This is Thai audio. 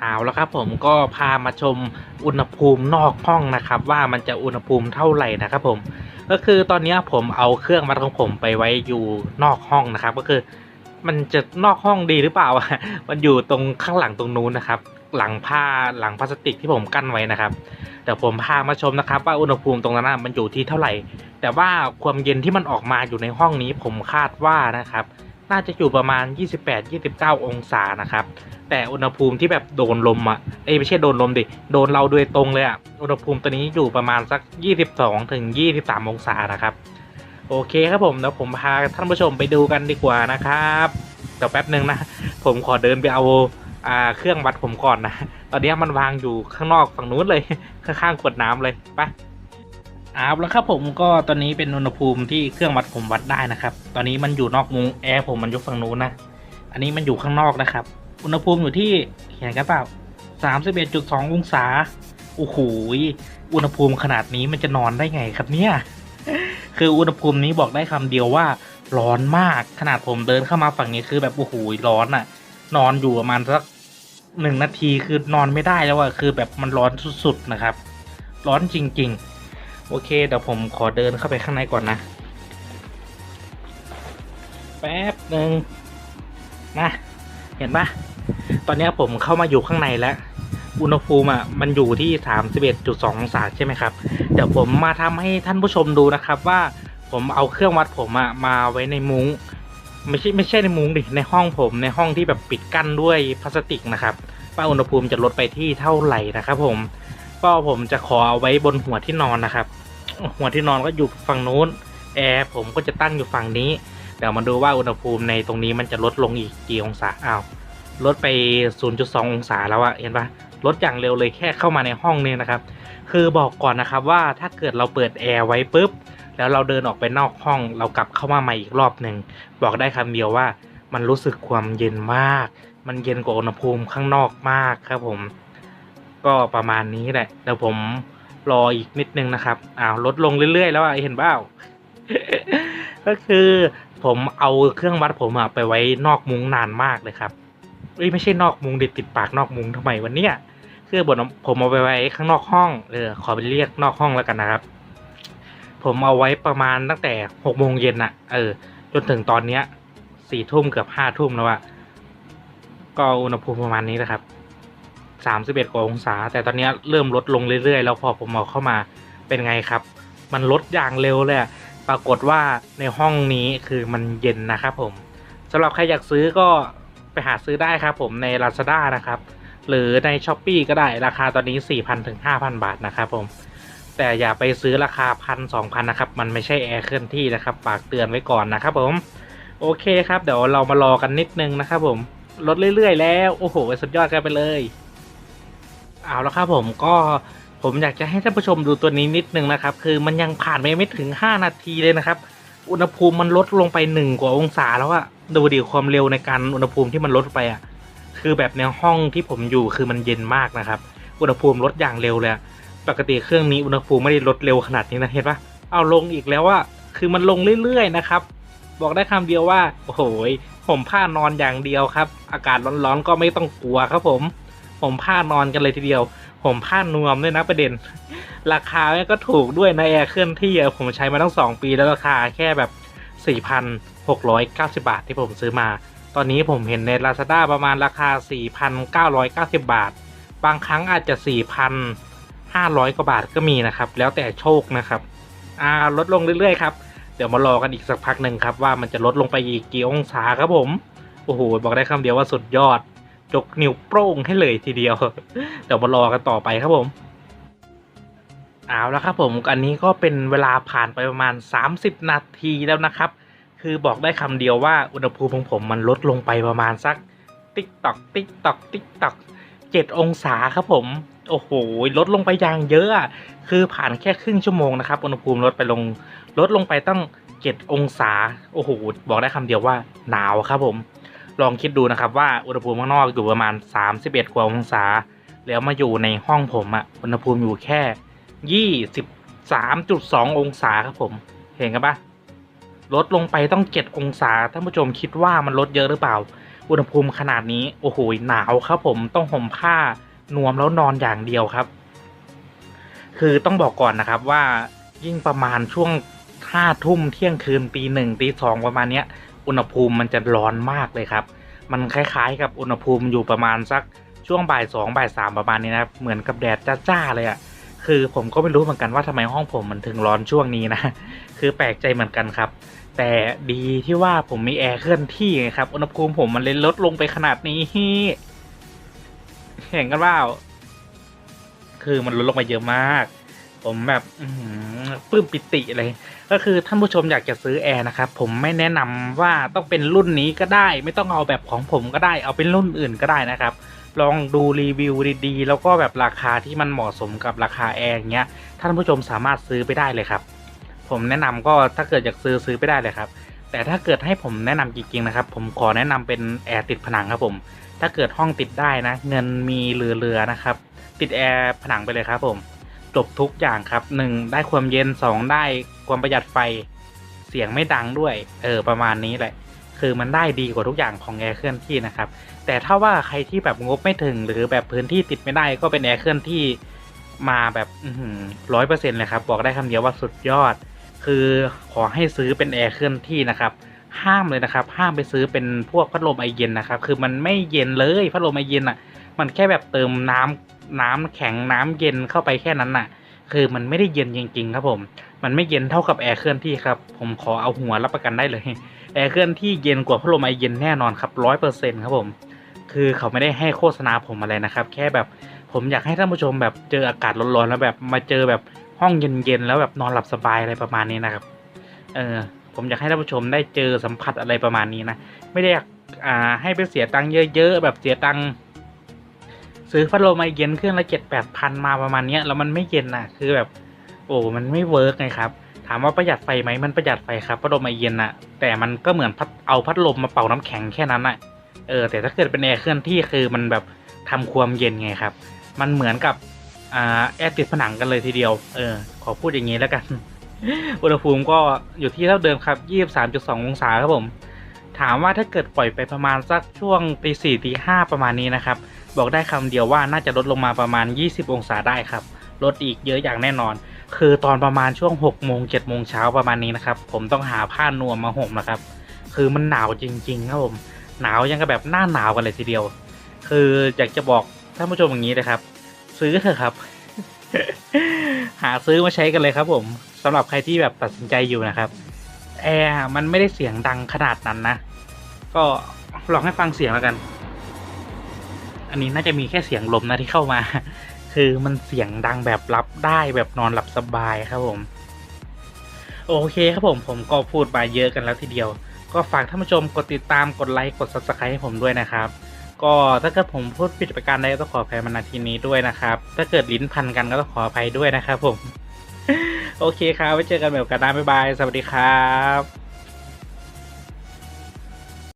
เอาแล้วครับผมก็พามาชมอุณหภูมินอกห้องนะครับ ว่ามันจะอุณหภูมิเท่าไหร่นะครับผมก็คือตอนนี้ผมเอาเครื่องวัดของผมไปไว้อยู่นอกห้องนะครับ ก็คือมันจะนอกห้องดีหรือเปล่า มันอยู่ตรงข้างหลังตรงนู้นนะครับ หลังผ้าหลังพลาสติกที่ผมกั้นไว้นะครับเดี๋ยวผมพามาชมนะครับ ว่าอุณหภูมิตรงนั้นมันอยู่ที่เท่าไหร่ แต่ว่าความเย็นที่มันออกมาอยู่ในห้องนี้ผมคาดว่านะครับ น่าจะอยู่ประมาณ 28-29 องศานะครับ แต่อุณหภูมิที่แบบโดนลมอะเอ้ไม่ใช่โดนลมดิ โดนเราโดยตรงเลยอะ อุณหภูมิตัวนี้อยู่ประมาณสัก 22ถึง23 องศานะครับ โอเคครับผมเดี๋ยวผมพาท่านผู้ชมไปดูกันดีกว่านะครับเดี๋ยวแป๊บหนึ่งนะ ผมขอเดินไปเอาอ่าเครื่องวัดผมก่อนนะ ตอนนี้มันวางอยู่ข้างนอกฝั่งนู้นเลย ข้างๆขวดน้ำเลย ไป เอาแล้วครับผมก็ตอนนี้เป็นอุณหภูมิที่เครื่องวัดผมวัดได้นะครับ ตอนนี้มันอยู่นอกมุงแอร์ผมมันยู่ฝั่งนู้นนะ อันนี้มันอยู่ข้างนอกนะครับ อุณหภูมิอยู่ที่เห็นกันเปล่าสามสิบเอ็ดจุดสององศา โอ้โห อุณหภูมิขนาดนี้มันจะนอนได้ไงครับเนี่ย คืออุณหภูมินี้บอกได้คำเดียวว่าร้อนมาก ขนาดผมเดินเข้ามาฝั่งนี้คือแบบโอ้โหร้อนอะ่ะ นอนอยู่ประมาณสักหนึ่งนาทีคือนอนไม่ได้แล้วอะคือแบบมันร้อนสุดๆนะครับ ร้อนจริง ๆ โอเค เดี๋ยวผมขอเดินเข้าไปข้างในก่อนนะ แป๊บหนึ่งนะเห็นปะตอนนี้ผมเข้ามาอยู่ข้างในแล้ว อุณหภูมิอะมันอยู่ที่ 31.2องศาใช่ไหมครับ เดี๋ยวผมมาทำให้ท่านผู้ชมดูนะครับ ว่าผมเอาเครื่องวัดผมอะมาไว้ในมุง้งไม่ใช่ไม่ใช่ในมุ้งดิในห้องผมในห้องที่แบบปิดกั้นด้วยพลาสติกนะครับว่าอุณหภูมิจะลดไปที่เท่าไหร่นะครับ ผมก็ผมจะขอเอาไว้บนหัวที่นอนนะครับ หัวที่นอนก็อยู่ฝั่งนู้นแอร์ผมก็จะตั้งอยู่ฝั่งนี้ เดี๋ยวมาดูว่าอุณหภูมิในตรงนี้มันจะลดลงอีกกี่องศาอ้าวลดไป 0.2 องศาแล้วอะเห็นปะลดอย่างเร็วเลยแค่เข้ามาในห้องนี่นะครับ คือบอกก่อนนะครับว่าถ้าเกิดเราเปิดแอร์ไว้ปุ๊บ แล้วเราเดินออกไปนอกห้อง เรากลับเข้ามาใหม่อีกรอบหนึ่ง บอกได้คำเดียวว่ามันรู้สึกความเย็นมาก มันเย็นกว่าอุณหภูมิข้างนอกมากครับผม ก็ประมาณนี้แหละ เดี๋ยวผม รออีกนิดนึงนะครับอ้าวลดลงเรื่อยๆ แล้วอะเห็นเปล่าก็คือผมเอาเครื่องวัดผมอะไปไว้นอกมุ้งนานมากเลยครับเอ้ยไม่ใช่นอกมุ้งดิติดปากนอกมุ้งทำไมวันเนี้ยคือบนผมเอาไปไว้ข้างนอกห้องเออขอไปเรียกนอกห้องแล้วกันนะครับ ผมเอาไว้ประมาณตั้งแต่หกโมงเย็นอะเออ จนถึงตอนเนี้ยสี่ทุ่มเกือบห้าทุ่มแล้วอะก็อุณหภูมิประมาณนี้นะครับ สามสิบเอ็ดกว่าองศา แต่ตอนนี้เริ่มลดลงเรื่อยๆ แล้วพอผมเอาเข้ามาเป็นไงครับ มันลดอย่างเร็วเลยปรากฏว่าในห้องนี้คือมันเย็นนะครับผมสำหรับใครอยากซื้อก็ไปหาซื้อได้ครับผมใน Lazada นะครับ หรือใน s h อ p e e ก็ได้ราคาตอนนี้ 4,000ถึง5,000 บาทนะครับผมแต่อย่าไปซื้อราคาพันสองพันนะครับ มันไม่ใช่แอร์เคลื่อนที่นะครับฝากเตือนไว้ก่อนนะครับผมโอเคครับ เดี๋ยวเรามารอกันนิดนึงนะครับผมลดเรื่อยๆ แล้ว โอ้โห สุดยอดกันไปเลย เอาแล้วครับผมก็ผมอยากจะให้ท่านผู้ชมดูตัวนี้นิดนึงนะครับ คือมันยังผ่านไปไม่ถึง 5 นาทีเลยนะครับ อุณหภูมิมันลดลงไปหนึ่งกว่าองศาแล้วอะดูดิความเร็วในการอุณหภูมิที่มันลดไปอะคือแบบในห้องที่ผมอยู่คือมันเย็นมากนะครับ อุณหภูมิลดอย่างเร็วเลยปกติเครื่องนี้อุณหภูมิไม่ได้ลดเร็วขนาดนี้นะเห็นปะเอาลงอีกแล้วว่าคือมันลงเรื่อยๆนะครับ บอกได้คำเดียวว่าโอ้โหผมผ้านอนอย่างเดียวครับ อากาศร้อนๆก็ไม่ต้องกลัวครับผม ผมผ้านอนกันเลยทีเดียว ผมผ้านวมด้วยนะประเด็น ราคาเนี่ยก็ถูกด้วยนะแอร์เคลื่อนที่ผมใช้มาตั้งสองปีแล้วราคาแค่แบบ4,690 บาทที่ผมซื้อมา ตอนนี้ผมเห็นใน Lazada ประมาณราคา 4,990 บาท บางครั้งอาจจะ 4,500 กว่าบาทก็มีนะครับ แล้วแต่โชคนะครับอ่าลดลงเรื่อยๆครับ เดี๋ยวมารอกันอีกสักพักหนึ่งครับว่ามันจะลดลงไปอีกกี่องศาครับผม โอ้โห บอกได้คำเดียวว่าสุดยอด จกนิ้วโป้งให้เลยทีเดียวเดี๋ยวมารอกันต่อไปครับผมเอาแล้วครับผมอันนี้ก็เป็นเวลาผ่านไปประมาณ 30 นาทีแล้วนะครับ คือบอกได้คำเดียวว่าอุณหภูมิของผมมันลดลงไปประมาณสัก ติ๊กตอกติ๊กตอกติ๊กตอกเจ็ดองศาครับผม โอ้โห ลดลงไปอย่างเยอะอะคือผ่านแค่ครึ่งชั่วโมงนะครับ อุณหภูมิลดไปลง ลดลงไปตั้งเจ็ดองศา โอ้โห บอกได้คำเดียวว่าหนาวครับผม ลองคิดดูนะครับว่าอุณหภูมิข้างนอกอยู่ประมาณ 31กว่าองศา แล้วมาอยู่ในห้องผมอะอุณหภูมิอยู่แค่ 23.2 องศาครับผม เห็นกันปะลดลงไปต้อง 7 องศาท่านผู้ชมคิดว่ามันลดเยอะหรือเปล่า อุณหภูมิขนาดนี้โอ้โหหนาวครับผมต้องห่มผ้านวมแล้วนอนอย่างเดียวครับ คือต้องบอกก่อนนะครับว่ายิ่งประมาณช่วงห้าทุ่มเที่ยงคืนตีหนึ่งตีสองประมาณเนี้ย อุณหภูมิมันจะร้อนมากเลยครับ มันคล้ายๆ กับอุณหภูมิอยู่ประมาณสักช่วงบ่ายสองบ่ายสามประมาณนี้นะครับ เหมือนกับแดดจ้าๆเลยอะ่ะคือผมก็ไม่รู้เหมือนกันว่าทำไมห้องผมมันถึงร้อนช่วงนี้นะ คือแปลกใจเหมือนกันครับ แต่ดีที่ว่าผมมีแอร์เคลื่อนที่ไงครับ อุณหภูมิผมมันเลยลดลงไปขนาดนี้ เห็นกันว่า คือมันลดลงมาเยอะมาก ผมแบบปลื้มปิติเลย ก็คือท่านผู้ชมอยากจะซื้อแอร์นะครับผมไม่แนะนำว่าต้องเป็นรุ่นนี้ก็ได้ ไม่ต้องเอาแบบของผมก็ได้ เอาเป็นรุ่นอื่นก็ได้นะครับ ลองดูรีวิวดีๆ แล้วก็แบบราคาที่มันเหมาะสมกับราคาแอร์เงี้ยท่านผู้ชมสามารถซื้อไปได้เลยครับ ผมแนะนำก็ถ้าเกิดอยากซื้อซื้อไปได้เลยครับ แต่ถ้าเกิดให้ผมแนะนำจริงๆนะครับ ผมขอแนะนำเป็นแอร์ติดผนังครับผม ถ้าเกิดห้องติดได้นะ เงินมีเหลือๆนะครับ ติดแอร์ผนังไปเลยครับผม จบทุกอย่างครับหนึ่งได้ความเย็นสองได้ความประหยัดไฟ เสียงไม่ดังด้วย เออประมาณนี้แหละ คือมันได้ดีกว่าทุกอย่างของแอร์เคลื่อนที่นะครับ แต่ถ้าว่าใครที่แบบงบไม่ถึงหรือแบบพื้นที่ติดไม่ได้ก็เป็นแอร์เคลื่อนที่มาแบบร้อยเปอร์เซ็นต์เลยครับบอกได้คำเดียวว่าสุดยอด คือขอให้ซื้อเป็นแอร์เคลื่อนที่นะครับห้ามเลยนะครับ ห้ามไปซื้อเป็นพวกพัดลมไอเย็นนะครับ คือมันไม่เย็นเลยพัดลมไอเย็นอะ มันแค่แบบเติมน้ำ น้ำแข็งน้ำเย็นเข้าไปแค่นั้นน่ะ คือมันไม่ได้เย็นจริงๆครับผม มันไม่เย็นเท่ากับแอร์เคลื่อนที่ครับ ผมขอเอาหัวรับประกันได้เลย แอร์เคลื่อนที่เย็นกว่าพัดลมไอเย็นแน่นอนครับร้อยเปอร์เซ็นครับผม คือเขาไม่ได้ให้โฆษณาผมอะไรนะครับ แค่แบบผมอยากให้ท่านผู้ชมแบบเจออากาศร้อนๆแล้วแบบมาเจอแบบห้องเย็นๆแล้วแบบนอนหลับสบายอะไรประมาณนี้นะครับ เออผมอยากให้ท่านผู้ชมได้เจอสัมผัสอะไรประมาณนี้นะ ไม่ได้อยากอ่าให้ไปเสียตังค์เยอะๆแบบเสียตังค์ ซื้อพัดลมไอเย็นเครื่องละเจ็ดแปดพันมาประมาณเนี้ยแล้วมันไม่เย็นนะคือแบบ โอ้มันไม่เวิร์กไงครับถามว่าประหยัดไฟไหมมันประหยัดไฟครับพัดลมไอเย็นอะแต่มันก็เหมือนพัดเอาพัดลมมาเป่าน้ำแข็งแค่นั้นอะเออแต่ถ้าเกิดเป็นแอร์เคลื่อนที่คือมันแบบทำความเย็นไงครับ มันเหมือนกับอ่าแอร์ติดผนังกันเลยทีเดียว เออ ขอพูดอย่างนี้แล้วกัน อุณหภูมิก็อยู่ที่เท่าเดิมครับ23.2องศาครับผม ถามว่าถ้าเกิดปล่อยไปประมาณสักช่วงตีสี่ตีห้าประมาณนี้นะครับ บอกได้คำเดียวว่าน่าจะลดลงมาประมาณ 20 องศาได้ครับ ลดอีกเยอะอย่างแน่นอน คือตอนประมาณช่วง6โมง7โมงเช้าประมาณนี้นะครับ ผมต้องหาผ้านวมมาห่มนะครับ คือมันหนาวจริงๆครับผม หนาวยังกับแบบหน้าหนาวกันเลยทีเดียว คืออยากจะบอกท่านผู้ชมอย่างนี้นะครับ ซื้อเถอะครับ หาซื้อมาใช้กันเลยครับ ผมสำหรับใครที่แบบตัดสินใจอยู่นะครับแอร์มันไม่ได้เสียงดังขนาดนั้นนะ ก็ลองให้ฟังเสียงแล้วกัน อันนี้น่าจะมีแค่เสียงลมนะที่เข้ามา คือมันเสียงดังแบบรับได้แบบนอนหลับสบายครับผม โอเคครับผมผมก็พูดมาเยอะกันแล้วทีเดียว ก็ฝากท่านผู้ชมกดติดตามกดไลค์กด subscribe ให้ผมด้วยนะครับ ก็ถ้าเกิดผมพูดผิดประการใดก็ต้องขออภัยมาณทีนี้ด้วยนะครับ ถ้าเกิดลิ้นพันกันก็ต้องขออภัยด้วยนะครับผม โอเคครับไว้เจอกันแบบกันน้าบ๊ายบาย สวัสดีครับ